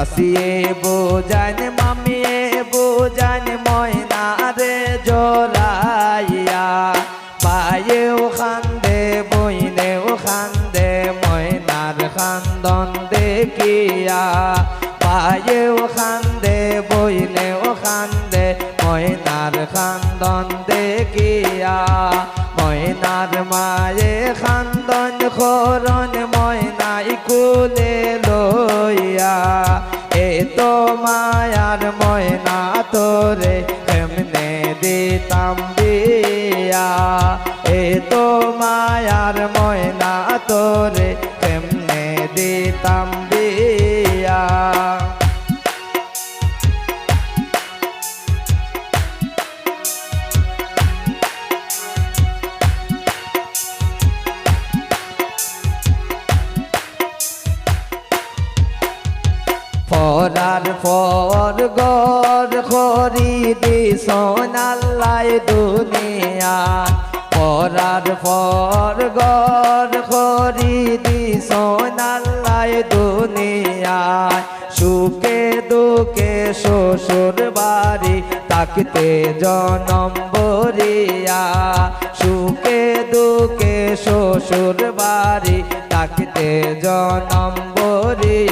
সাসিয়ে বোজান মামিয়ে বোজান ময়না রে জোরাইয়া পায়েও খান্দে, বইনেও খান্দে, ময়নার খান্দন দেখিয়া। পায়েও খান্দে, বইনেও খান্দে, ময়নার খান্দন দেখিয়া। ময়নার মায়ে খান্দন খরণ কুলে লইয়া, এ তো মায়ার ময়না তোরে এমনে দিতাম দিয়া। এ তো মায়ার ময়না তোরে এমনে দিতাম ফরার ফর গর খরি দি সোনাল্লাই দুনিয়া। ফরার ফর গর খরি দি সোনাল্লাই দুনিয়া। সুখে দুঃখে শ্বশুর বাড়ি তাকতে জনম বরিয়া সুখে দুঃখে শ্বশুর বাড়ি তাকতে জনম বরিয়া